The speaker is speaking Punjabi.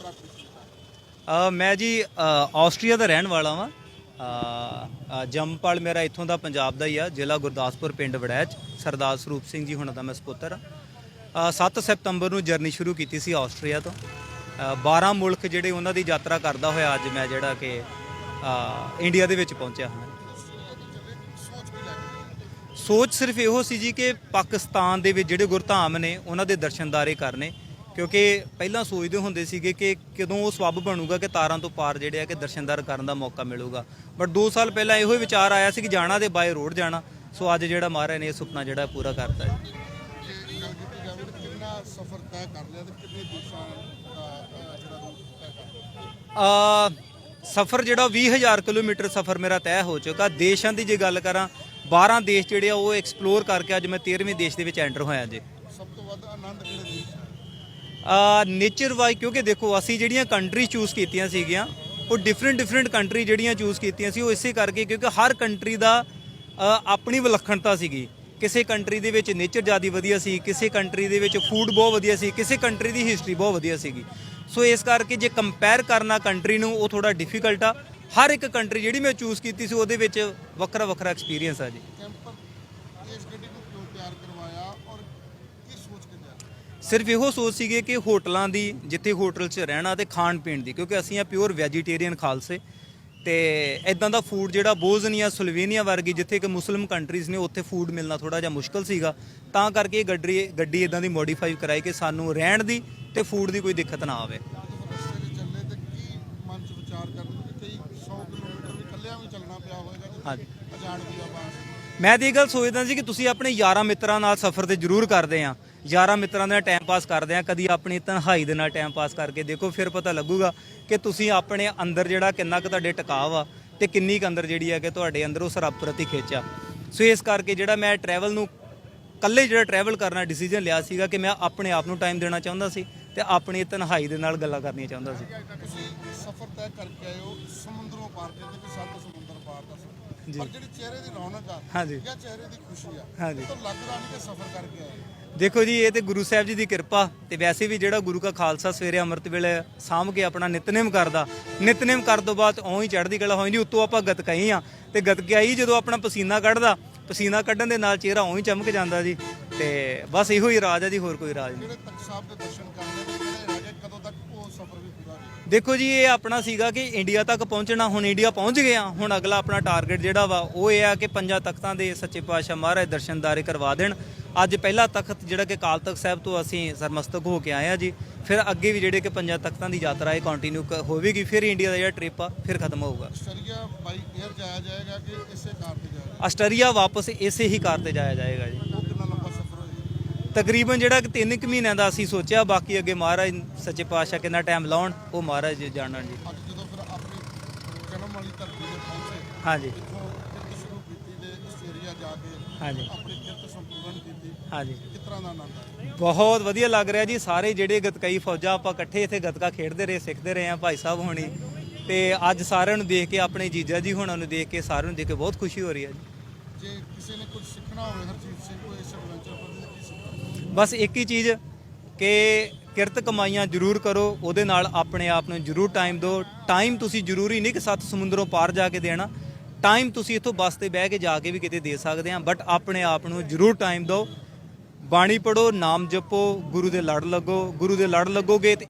ਅ, ਮੈਂ ਜੀ ਅ, ਆਸਟਰੀਆ ਦਾ ਰਹਿਣ ਵਾਲਾ ਵਾਂ। ਅ, ਅ, ਜੰਮਪਲ ਮੇਰਾ ਇੱਥੋਂ ਦਾ ਪੰਜਾਬ ਦਾ ਹੀ ਆ ਜ਼ਿਲ੍ਹਾ ਗੁਰਦਾਸਪੁਰ ਪਿੰਡ ਵੜੈਚ। ਸਰਦਾਰ ਸਰੂਪ ਸਿੰਘ ਜੀ ਹੁਣਾਂ ਦਾ ਮੈਂ ਸਪੁੱਤਰ ਆ 7 ਸਤੰਬਰ ਨੂੰ ਜਰਨੀ ਸ਼ੁਰੂ ਕੀਤੀ ਸੀ ਆਸਟਰੀਆ ਤੋਂ। ਅ, 12 ਮੁਲਕ ਜਿਹੜੇ ਉਹਨਾਂ ਦੀ ਯਾਤਰਾ ਕਰਦਾ ਹੋਇਆ ਅੱਜ ਮੈਂ ਜਿਹੜਾ ਕਿ ਅ, ਇੰਡੀਆ ਦੇ ਵਿੱਚ ਪਹੁੰਚਿਆ ਹਾਂ। ਸੋਚ ਸੋਚ ਸਿਰਫ ਇਹੋ ਸੀ ਜੀ ਕਿ ਪਾਕਿਸਤਾਨ ਦੇ ਵਿੱਚ ਜਿਹੜੇ ਗੁਰਧਾਮ ਨੇ ਉਹਨਾਂ ਦੇ ਦਰਸ਼ਨਦਾਰੇ ਕਰਨੇ। ਕਿਉਂਕਿ ਪਹਿਲਾਂ ਸੋਚਦੇ ਹੁੰਦੇ ਸੀਗੇ ਕਿ ਕਦੋਂ ਉਹ ਸਬਬ ਬਣੂਗਾ ਕਿ ਤਾਰਾਂ ਤੋਂ ਪਾਰ ਜਿਹੜੇ ਆ ਕਿ ਦਰਸ਼ਨਦਾਰ ਕਰਨ ਦਾ ਮੌਕਾ ਮਿਲੂਗਾ। ਬਟ 2 ਸਾਲ ਪਹਿਲਾਂ ਇਹੋ ਹੀ ਵਿਚਾਰ ਆਇਆ ਸੀ ਕਿ ਜਾਣਾ ਤੇ ਬਾਏ ਰੋਡ ਜਾਣਾ। ਸੋ ਅੱਜ ਜਿਹੜਾ ਮਹਾਰਾਜ ਨੇ ਇਹ ਸੁਪਨਾ ਜਿਹੜਾ ਪੂਰਾ ਕਰਤਾ ਹੈ। ਸਫ਼ਰ ਤੈਅ ਕਰ ਲਿਆ ਤੇ ਕਿੰਨੇ ਦੇਸ਼ਾਂ ਦਾ ਅਹ, ਜਿਹੜਾ ਰੂਟ ਤੈਅ ਕਰ ਲਿਆ? ਆ ਸਫ਼ਰ ਜਿਹੜਾ 20000 ਕਿਲੋਮੀਟਰ ਸਫ਼ਰ ਮੇਰਾ ਤੈਅ ਹੋ ਚੁੱਕਾ। ਦੇਸ਼ਾਂ ਦੀ ਜੇ ਗੱਲ ਕਰਾਂ 12 ਦੇਸ਼ ਜਿਹੜੇ ਆ ਉਹ ਐਕਸਪਲੋਰ ਕਰਕੇ ਅੱਜ ਮੈਂ 13ਵੇਂ ਦੇਸ਼ ਦੇ ਵਿੱਚ ਐਂਟਰ ਹੋਇਆ ਜੀ। ਸਭ ਤੋਂ ਵੱਧ ਆਨੰਦ ਕਿਹੜੇ ਦੇਸ਼ ਨੇਚਰ ਵਾਈ ਕਿਉਂਕਿ ਦੇਖੋ, ਅਸੀਂ ਜਿਹੜੀਆਂ ਕੰਟਰੀ ਚੂਜ਼ ਕੀਤੀਆਂ ਸੀਗੀਆਂ, ਉਹ ਡਿਫਰੈਂਟ ਡਿਫਰੈਂਟ ਕੰਟਰੀ ਜਿਹੜੀਆਂ ਚੂਜ਼ ਕੀਤੀਆਂ ਸੀ, ਉਹ ਇਸੇ ਕਰਕੇ ਕਿਉਂਕਿ ਹਰ ਕੰਟਰੀ ਦਾ ਆਪਣੀ ਵਿਲੱਖਣਤਾ ਸੀਗੀ। ਕਿਸੇ ਕੰਟਰੀ ਦੇ ਵਿੱਚ ਨੇਚਰ ਜ਼ਿਆਦਾ ਵਧੀਆ ਸੀ, ਕਿਸੇ ਕੰਟਰੀ ਦੇ ਵਿੱਚ ਫੂਡ ਬਹੁਤ ਵਧੀਆ ਸੀ, ਕਿਸੇ ਕੰਟਰੀ ਦੀ ਹਿਸਟਰੀ ਬਹੁਤ ਵਧੀਆ ਸੀਗੀ। ਸੋ ਇਸ ਕਰਕੇ ਜੇ ਕੰਪੇਅਰ ਕਰਨਾ ਕੰਟਰੀ ਨੂੰ, ਉਹ ਥੋੜਾ ਡਿਫਿਕਲਟ ਆ। ਹਰ ਇੱਕ ਕੰਟਰੀ ਜਿਹੜੀ ਮੈਂ ਚੂਜ਼ ਕੀਤੀ ਸੀ, ਉਹਦੇ ਵਿੱਚ ਵੱਖਰਾ ਵੱਖਰਾ ਐਕਸਪੀਰੀਅੰਸ ਆ ਜੀ। ਇਸ ਗੱਡੀ ਨੂੰ ਕਿਉਂ ਤਿਆਰ ਕਰਵਾਇਆ ਔਰ ਕੀ ਸੋਚ ਕੇ ਤਿਆਰ ਸਿਰਫ ਇਹੋ ਸੋਚ ਸੀਗੇ ਕਿ ਹੋਟਲਾਂ ਦੀ ਜਿੱਥੇ ਹੋਟਲ 'ਚ ਰਹਿਣਾ ਤੇ ਖਾਣ ਪੀਣ ਦੀ ਕਿਉਂਕਿ ਅਸੀਂ ਆ ਪਿਓਰ ਵੈਜੀਟੇਰੀਅਨ ਖਾਲਸੇ। ਤੇ ਇਦਾਂ ਦਾ ਫੂਡ ਜਿਹੜਾ ਬੋਜ਼ਨੀਆ ਸਲੋਵੇਨੀਆ ਵਰਗੀ ਜਿੱਥੇ ਕਿ ਮੁਸਲਿਮ ਕੰਟਰੀਜ਼ ਨੇ ਉੱਥੇ ਫੂਡ ਮਿਲਣਾ ਥੋੜਾ ਜਿਹਾ ਮੁਸ਼ਕਲ ਸੀਗਾ। ਤਾਂ ਕਰਕੇ ਇਹ ਗੱਡੀ ਗੱਡੀ ਇਦਾਂ ਦੀ ਮੋਡੀਫਾਈ ਕਰਾਈ ਕਿ ਸਾਨੂੰ ਰਹਿਣ ਦੀ ਤੇ ਫੂਡ ਦੀ ਕੋਈ ਦਿੱਕਤ ਨਾ ਆਵੇ। ਜਦੋਂ ਰਸਤੇ 'ਚ ਚੱਲੇ ਤੇ ਕੀ ਮਨ 'ਚ ਵਿਚਾਰ ਕਰਦੇ ਕਿ ਕਈ 100 ਕਿਲੋਮੀਟਰ ਵੀ ਇਕੱਲਿਆਂ ਵੀ ਚੱਲਣਾ ਪਿਆ ਹੋਵੇਗਾ ਜੇ ਹਾਂਜੀ। ਅਜਾਣ ਦੀ ਆਵਾਜ਼ ਮੈਂ ਤਾਂ ਇਹ ਗੱਲ ਸੋਚਦਾ ਸੀ ਕਿ ਤੁਸੀਂ ਆਪਣੇ ਯਾਰਾਂ ਮਿੱਤਰਾਂ ਨਾਲ ਸਫ਼ਰ ਤੇ ਜ਼ਰੂਰ ਕਰਦੇ ਆ। ਯਾਰਾਂ ਮਿੱਤਰਾਂ ਨਾਲ ਟਾਈਮ ਪਾਸ ਕਰਦੇ ਆ ਕਦੀ ਆਪਣੀ ਤਨਹਾਈ ਦੇ ਨਾਲ ਟਾਈਮ ਪਾਸ ਕਰਕੇ ਦੇਖੋ ਫਿਰ ਪਤਾ ਲੱਗੂਗਾ ਕਿ ਤੁਸੀਂ ਆਪਣੇ ਅੰਦਰ ਜਿਹੜਾ ਕਿੰਨਾ ਕੁ ਤੁਹਾਡੇ ਟਿਕਾਵ ਆ ਤੇ ਕਿੰਨੀ ਕੁ ਅੰਦਰ ਜਿਹੜੀ ਹੈ ਕਿ ਤੁਹਾਡੇ ਅੰਦਰ ਉਸ ਰੱਬ ਪ੍ਰਤੀ ਖਿੱਚ ਸੋ ਇਸ ਕਰਕੇ ਜਿਹੜਾ ਮੈਂ ਟਰੈਵਲ ਨੂੰ ਕੱਲੇ ਜਿਹੜਾ ਟਰੈਵਲ ਕਰਨਾ ਡਿਸੀਜਨ ਲਿਆ ਸੀਗਾ ਕਿ ਮੈਂ ਆਪਣੇ ਆਪ ਨੂੰ ਟਾਈਮ ਦੇਣਾ ਚਾਹੁੰਦਾ ਸੀ ਤੇ ਆਪਣੀ ਤਨਹਾਈ ਦੇ ਨਾਲ ਗੱਲਾਂ ਕਰਨੀਆਂ ਚਾਹੁੰਦਾ ਸੀ ਤੁਸੀਂ ਸਫ਼ਰ ਤੈਅ ਕਰਕੇ ਆਏ ਹੋ ਸਮੁੰਦਰੋਂ ਪਾਰ ਕਹਿੰਦੇ ਕਿ ਸੱਤ ਸਮੁੰਦਰ ਪਾਰ ਦਾ ਸਫ਼ਰ ਪਰ ਜਿਹੜੀ ਚਿਹਰੇ ਦੀ ਰੌਣਕ ਆ ਹਾਂਜੀ। ਜਾਂ ਚਿਹਰੇ ਦੀ ਖੁਸ਼ੀ ਆ ਹਾਂਜੀ। ਤਾਂ ਲੱਗਦਾ ਨਹੀਂ ਕਿ ਸਫ਼ਰ ਕਰਕੇ ਆਏ। ਦੇਖੋ ਜੀ ਇਹ ਤੇ ਗੁਰੂ ਸਾਹਿਬ ਜੀ ਦੀ ਕਿਰਪਾ ਤੇ ਵੈਸੇ ਵੀ ਜਿਹੜਾ ਗੁਰੂ ਕਾ ਖਾਲਸਾ ਸਵੇਰੇ ਅੰਮ੍ਰਿਤ ਵੇਲੇ ਸਾਂਭ ਕੇ ਆਪਣਾ ਨਿਤਨੇਮ ਕਰਦਾ ਨਿਤਨੇਮ ਕਰਨ ਤੋਂ ਬਾਅਦ ਉਹੀ ਚੜ੍ਹਦੀ ਕਲਾ ਹੋ ਜਾਂਦੀ ਉੱਤੋਂ ਆਪਾਂ ਗਤਕਾਈ ਆ ਤੇ ਗਤਕਾਈ ਜਦੋਂ ਆਪਣਾ ਪਸੀਨਾ ਕੱਢਦਾ ਪਸੀਨਾ ਕੱਢਣ ਦੇ ਨਾਲ ਚਿਹਰਾ ਉਹੀ ਚਮਕ ਜਾਂਦਾ ਜੀ ਤੇ ਬਸ ਇਹੋ ਹੀ ਰਾਜ ਹੈ ਜੀ ਹੋਰ ਕੋਈ ਰਾਜ ਨਹੀਂ। ਜਿਹੜੇ ਤਖਤ ਸਾਹਿਬ ਦੇ ਦਰਸ਼ਨ ਕਰਨੇ ਤੇ ਜਿਹੜੇ ਰਹਿ ਗਏ ਕਦੋਂ ਤੱਕ ਉਹ ਸਫ਼ਰ ਵੀ ਪੂਰਾ ਨਹੀਂ ਦੇਖੋ ਜੀ ਇਹ ਆਪਣਾ ਸੀਗਾ ਕਿ ਇੰਡੀਆ ਤੱਕ ਪਹੁੰਚਣਾ ਹੁਣ ਇੰਡੀਆ ਪਹੁੰਚ ਗਏ ਆ ਹੁਣ ਅਗਲਾ ਆਪਣਾ ਟਾਰਗੇਟ ਜਿਹੜਾ ਵਾ ਉਹ ਇਹ ਆ ਕਿ ਪੰਜਾਂ ਤਖਤਾਂ ਦੇ ਸੱਚੇ ਪਾਤਸ਼ਾਹ ਮਹਾਰਾਜ ਦਰਸ਼ਨਦਾਰੇ ਕਰਵਾ ਦੇਣ। ਅੱਜ ਪਹਿਲਾ ਤਖਤ ਜਿਹੜਾ ਕਿ ਕਾਲ ਤਖਤ ਸਾਹਿਬ ਤੋਂ ਅਸੀਂ ਸਰਮਸਤਕ ਹੋ ਕੇ ਆਏ ਆ ਜੀ। ਫਿਰ ਅੱਗੇ ਵੀ ਜਿਹੜੇ ਕਿ ਪੰਜਾਂ ਤਖਤਾਂ ਦੀ ਯਾਤਰਾ ਇਹ ਕੰਟੀਨਿਊ ਹੋਵੇਗੀ ਫਿਰ ਇੰਡੀਆ ਦਾ ਜਿਹੜਾ ਟ੍ਰਿਪ ਆ ਫਿਰ ਖਤਮ ਹੋਊਗਾ। ਸਰੀਆ ਬਾਈ 에ਅਰ ਜਾਇਆ ਜਾਏਗਾ ਕਿ ਇਸੇ ਕਾਰ ਤੇ ਜਾਏਗਾ? ਆਸਟਰੀਆ ਵਾਪਸ ਇਸੇ ਹੀ ਕਾਰ ਤੇ ਜਾਇਆ ਜਾਏਗਾ ਜੀ। ਤਕਰੀਬਨ ਜਿਹੜਾ ਕਿ 3 ਕੁ ਮਹੀਨਿਆਂ ਦਾ ਅਸੀਂ ਸੋਚਿਆ ਬਾਕੀ ਅੱਗੇ ਮਹਾਰਾਜ ਸੱਚੇ ਪਾਤਸ਼ਾਹ ਕਿੰਨਾ ਟਾਈਮ ਲਾਉਣ ਉਹ ਮਹਾਰਾਜ ਜਾਣਨ ਜੀ। ਅੱਜ ਜਦੋਂ ਫਿਰ ਆਪਣੀ ਜਨਮ ਵਾਲੀ ਧਰਤੀ ਤੇ ਪਹੁੰਚੇ ਹਾਂਜੀ ਇੱਥੋਂ ਕਿਰਤ ਸ਼ੁਰੂ ਕੀਤੀ ਤੇ ਆਸਟ੍ਰੇਲੀਆ ਜਾ ਕੇ ਹਾਂਜੀ। ਆਪਣੀ ਕਿਰਤ ਸੰਪੂਰਨ ਕੀਤੀ। ਹਾਂਜੀ। ਕਿਸ ਤਰ੍ਹਾਂ ਦਾ ਆਨੰਦ ਆਇਆ? ਬਹੁਤ ਵਧੀਆ ਲੱਗ ਰਿਹਾ ਜੀ। ਸਾਰੇ ਜਿਹੜੇ ਗਤਕਈ ਫੌਜਾਂ ਆਪਾਂ ਇਕੱਠੇ ਇੱਥੇ ਗਤਕਾ ਖੇਡਦੇ ਰਹੇ ਸਿੱਖਦੇ ਰਹੇ ਆ ਭਾਈ ਸਾਹਿਬ ਹੋਣੀ। ਤੇ ਅੱਜ ਸਾਰਿਆਂ ਨੂੰ ਦੇਖ ਕੇ ਆਪਣੇ ਜੀਜਾ ਜੀ ਹੁਣਾਂ ਨੂੰ ਦੇਖ ਕੇ ਸਾਰਿਆਂ ਨੂੰ ਦੇਖ ਕੇ ਬਹੁਤ ਖੁਸ਼ੀ ਹੋ ਰਹੀ ਹੈ ਜੀ। ਜੇ ਕਿਸੇ ਨੇ ਕੁਝ ਸਿੱਖਣਾ ਹੋਵੇ ਹਰਜੀਤ ਸਿੰਘ ਕੋਲ ਇਸ ਐਡਵੈਂਚਰ ਪਰ ਕੀ ਸਿੱਖਣਾ ਬਸ ਇੱਕ ਹੀ ਚੀਜ਼ ਕਿ ਕਿਰਤ ਕਮਾਈਆਂ ਜ਼ਰੂਰ ਕਰੋ ਉਹਦੇ ਨਾਲ ਆਪਣੇ ਆਪ ਨੂੰ ਜ਼ਰੂਰ ਟਾਈਮ ਦਿਓ। ਟਾਈਮ ਤੁਸੀਂ ਜ਼ਰੂਰੀ ਨਹੀਂ ਕਿ ਸੱਤ ਸਮੁੰਦਰੋਂ ਪਾਰ ਜਾ ਕੇ ਦੇਣਾ। ਟਾਈਮ ਤੁਸੀਂ ਇੱਥੋਂ ਬੱਸ ਤੇ ਬਹਿ ਕੇ ਜਾ ਕੇ ਵੀ ਕਿਤੇ ਦੇ ਸਕਦੇ ਆ ਬਟ ਆਪਣੇ ਆਪ ਨੂੰ ਜ਼ਰੂਰ ਟਾਈਮ ਦਿਓ। ਬਾਣੀ ਪੜੋ ਨਾਮ ਜਪੋ, ਗੁਰੂ ਦੇ ਲੜ ਲੱਗੋ, ਗੁਰੂ ਦੇ ਲੜ ਲੱਗੋਗੇ ਤੇ